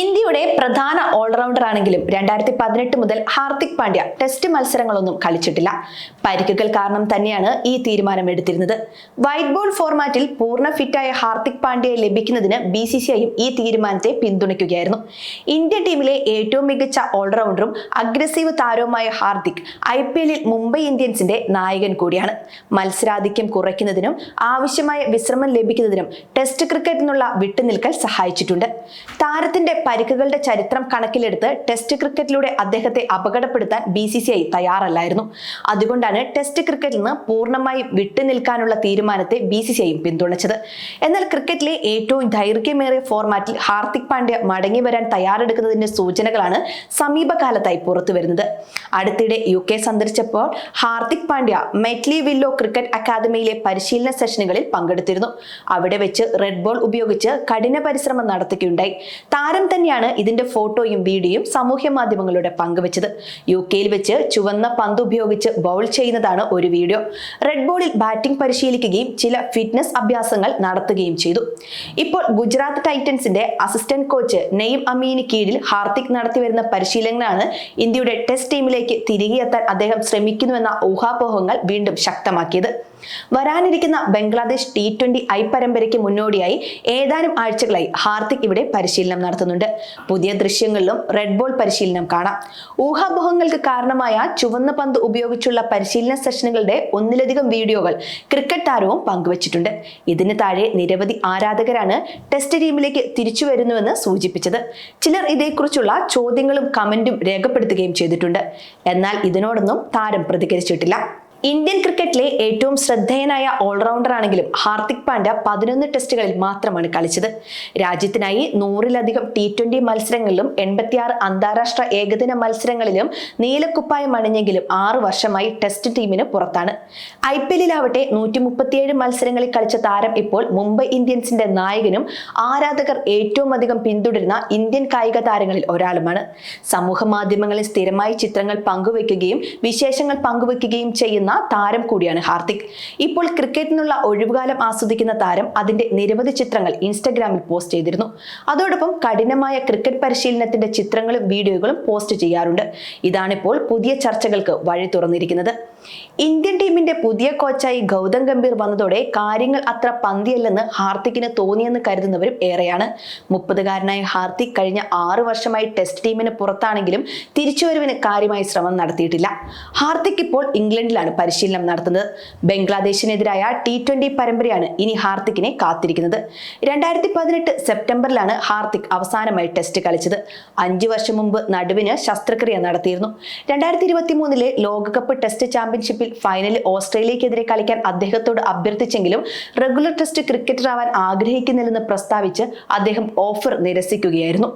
ഇന്ത്യയുടെ പ്രധാന ഓൾറൗണ്ടർ ആണെങ്കിലും രണ്ടായിരത്തി പതിനെട്ട് മുതൽ ഹാർദിക് പാണ്ഡ്യ ടെസ്റ്റ് മത്സരങ്ങളൊന്നും കളിച്ചിട്ടില്ല. പരിക്കുകൾ കാരണം തന്നെയാണ് ഈ തീരുമാനം എടുത്തിരുന്നത്. വൈറ്റ് ബോൾ ഫോർമാറ്റിൽ പൂർണ ഫിറ്റായ ഹാർദിക് പാണ്ഡ്യയെ ലഭിക്കുന്നതിന് ബി സി സി ഐയും ഈ തീരുമാനത്തെ പിന്തുണയ്ക്കുകയായിരുന്നു. ഇന്ത്യൻ ടീമിലെ ഏറ്റവും മികച്ച ഓൾറൗണ്ടറും അഗ്രസീവ് താരവുമായ ഹാർദിക് ഐ പി എല്ലിൽ മുംബൈ ഇന്ത്യൻസിന്റെ നായകൻ കൂടിയാണ്. മത്സരാധിക്യം കുറയ്ക്കുന്നതിനും ആവശ്യമായ വിശ്രമം ലഭിക്കുന്നതിനും ടെസ്റ്റ് ക്രിക്കറ്റിനുള്ള വിട്ടുനിൽക്കൽ സഹായിച്ചിട്ടുണ്ട്. താരത്തിന്റെ പരിക്കുകളുടെ ചരിത്രം കണക്കിലെടുത്ത് ടെസ്റ്റ് ക്രിക്കറ്റിലൂടെ അദ്ദേഹത്തെ അപകടപ്പെടുത്താൻ ബി സി സി ഐ തയ്യാറല്ലായിരുന്നു. അതുകൊണ്ടാണ് ടെസ്റ്റ് ക്രിക്കറ്റിൽ നിന്ന് പൂർണമായി വിട്ടുനിൽക്കാനുള്ള തീരുമാനത്തെ ബി സി സി ഐയും പിന്തുണച്ചത്. എന്നാൽ ക്രിക്കറ്റിലെ ഏറ്റവും ദൈർഘ്യമേറിയ ഫോർമാറ്റിൽ ഹാർദിക് പാണ്ഡ്യ മടങ്ങി വരാൻ തയ്യാറെടുക്കുന്നതിന്റെ സൂചനകളാണ് സമീപകാലത്തായി പുറത്തു വരുന്നത്. അടുത്തിടെ U K സന്ദർശിച്ചപ്പോൾ Hardik Pandya Mettle Willow cricket അക്കാദമിയിലെ പരിശീലന സെഷനുകളിൽ പങ്കെടുത്തിരുന്നു. അവിടെ വെച്ച് റെഡ് ബോൾ ഉപയോഗിച്ച് കഠിന പരിശ്രമം നടത്തുകയുണ്ടായി. താരം തന്നെയാണ് ഇതിന്റെ ഫോട്ടോയും വീഡിയോയും സാമൂഹ്യ മാധ്യമങ്ങളിലൂടെ പങ്കുവച്ചത്. യു കെയിൽ വെച്ച് ചുവന്ന പന്ത് ഉപയോഗിച്ച് ബൗൾ ചെയ്യുന്നതാണ് ഒരു വീഡിയോ. റെഡ് ബോളിൽ ബാറ്റിംഗ് പരിശീലിക്കുകയും ചില ഫിറ്റ്നസ് അഭ്യാസങ്ങൾ നടത്തുകയും ചെയ്തു. ഇപ്പോൾ ഗുജറാത്ത് ടൈറ്റൻസിന്റെ അസിസ്റ്റന്റ് കോച്ച് നെയ്ം അമീന് കീഴിൽ ഹാർദിക് നടത്തിവരുന്ന പരിശീലനങ്ങളാണ് ഇന്ത്യയുടെ ടെസ്റ്റ് ടീമിലേക്ക് തിരികെ എത്താൻ അദ്ദേഹം ശ്രമിക്കുന്നുവെന്ന ഊഹാപോഹങ്ങൾ വീണ്ടും ശക്തമാക്കിയത്. വരാനിരിക്കുന്ന ബംഗ്ലാദേശ് ടി ട്വന്റി ഐ പരമ്പരയ്ക്ക് മുന്നോടിയായി ഏതാനും ആഴ്ചകളായി ഹാർദിക് ഇവിടെ പരിശീലനം നടത്തുന്നുണ്ട്. പുതിയ ദൃശ്യങ്ങളിലും റെഡ് ബോൾ പരിശീലനം കാണാം. ഊഹാപോഹങ്ങൾക്ക് കാരണമായ ചുവന്ന പന്ത് ഉപയോഗിച്ചുള്ള പരിശീലന സെഷനുകളുടെ ഒന്നിലധികം വീഡിയോകൾ ക്രിക്കറ്റ് താരവും പങ്കുവച്ചിട്ടുണ്ട്. ഇതിന് താഴെ നിരവധി ആരാധകരാണ് ടെസ്റ്റ് ടീമിലേക്ക് തിരിച്ചു വരുന്നുവെന്ന് സൂചിപ്പിച്ചത്. ചിലർ ഇതേക്കുറിച്ചുള്ള ചോദ്യങ്ങളും കമന്റും രേഖപ്പെടുത്തുകയും ചെയ്തിട്ടുണ്ട്. എന്നാൽ ഇതിനോടൊന്നും താരം പ്രതികരിച്ചിട്ടില്ല. ഇന്ത്യൻ ക്രിക്കറ്റിലെ ഏറ്റവും ശ്രദ്ധേയനായ ഓൾറൗണ്ടർ ആണെങ്കിലും ഹാർദിക് പാണ്ഡ്യ പതിനൊന്ന് ടെസ്റ്റുകളിൽ മാത്രമാണ് കളിച്ചത്. രാജ്യത്തിനായി നൂറിലധികം ടി ട്വന്റി മത്സരങ്ങളിലും എൺപത്തിയാറ് അന്താരാഷ്ട്ര ഏകദിന മത്സരങ്ങളിലും നീലക്കുപ്പായം അണിഞ്ഞെങ്കിലും ആറു വർഷമായി ടെസ്റ്റ് ടീമിന് പുറത്താണ്. ഐ പി എല്ലിലാവട്ടെ നൂറ്റി മുപ്പത്തിയേഴ് മത്സരങ്ങളിൽ കളിച്ച താരം ഇപ്പോൾ മുംബൈ ഇന്ത്യൻസിന്റെ നായകനും ആരാധകർ ഏറ്റവും അധികം പിന്തുടരുന്ന ഇന്ത്യൻ കായിക താരങ്ങളിൽ ഒരാളുമാണ്. സമൂഹ മാധ്യമങ്ങളിൽ സ്ഥിരമായി ചിത്രങ്ങൾ പങ്കുവെക്കുകയും വിശേഷങ്ങൾ പങ്കുവെക്കുകയും ചെയ്യുന്ന താരം കൂടിയാണ് ഹാർദിക്. ഇപ്പോൾ ക്രിക്കറ്റിനുള്ള ഒഴിവുകാലം ആസ്വദിക്കുന്ന താരം അതിന്റെ നിരവധി ചിത്രങ്ങൾ ഇൻസ്റ്റഗ്രാമിൽ പോസ്റ്റ് ചെയ്തിരുന്നു. അതോടൊപ്പം കഠിനമായ ക്രിക്കറ്റ് പരിശീലനത്തിന്റെ ചിത്രങ്ങളും വീഡിയോകളും പോസ്റ്റ് ചെയ്യാറുണ്ട്. ഇതാണിപ്പോൾ പുതിയ ചർച്ചകൾക്ക് വഴി തുറന്നിരിക്കുന്നത്. ഇന്ത്യൻ ടീമിന്റെ പുതിയ കോച്ചായി ഗൗതം ഗംഭീർ വന്നതോടെ കാര്യങ്ങൾ അത്ര പന്തിയല്ലെന്ന് ഹാർദിക്കിന് തോന്നിയെന്ന് കരുതുന്നവരും ഏറെയാണ്. മുപ്പതുകാരനായ ഹാർദിക് കഴിഞ്ഞ ആറ് വർഷമായി ടെസ്റ്റ് ടീമിന് പുറത്താണെങ്കിലും തിരിച്ചുവരവിന് കാര്യമായി ശ്രമം നടത്തിയിട്ടില്ല. ഹാർദിക് ഇപ്പോൾ ഇംഗ്ലണ്ടിലാണ് പരിശീലനം നടത്തുന്നത്. ബംഗ്ലാദേശിനെതിരായ ടി ട്വന്റി പരമ്പരയാണ് ഇനി ഹാർദിക്കിനെ കാത്തിരിക്കുന്നത്. രണ്ടായിരത്തി പതിനെട്ട് സെപ്റ്റംബറിലാണ് ഹാർദിക് അവസാനമായി ടെസ്റ്റ് കളിച്ചത്. അഞ്ചു വർഷം മുമ്പ് നടുവിന് ശസ്ത്രക്രിയ നടത്തിയിരുന്നു. രണ്ടായിരത്തി ഇരുപത്തി മൂന്നിലെ ലോകകപ്പ് ടെസ്റ്റ് ചാമ്പ്യൻഷിപ്പിൽ ഫൈനലിൽ ഓസ്ട്രേലിയക്കെതിരെ കളിക്കാൻ അദ്ദേഹത്തോട് അഭ്യർത്ഥിച്ചെങ്കിലും റെഗുലർ ടെസ്റ്റ് ക്രിക്കറ്റർ ആവാൻ ആഗ്രഹിക്കുന്നില്ലെന്ന് പ്രസ്താവിച്ച് അദ്ദേഹം ഓഫർ നിരസിക്കുകയായിരുന്നു.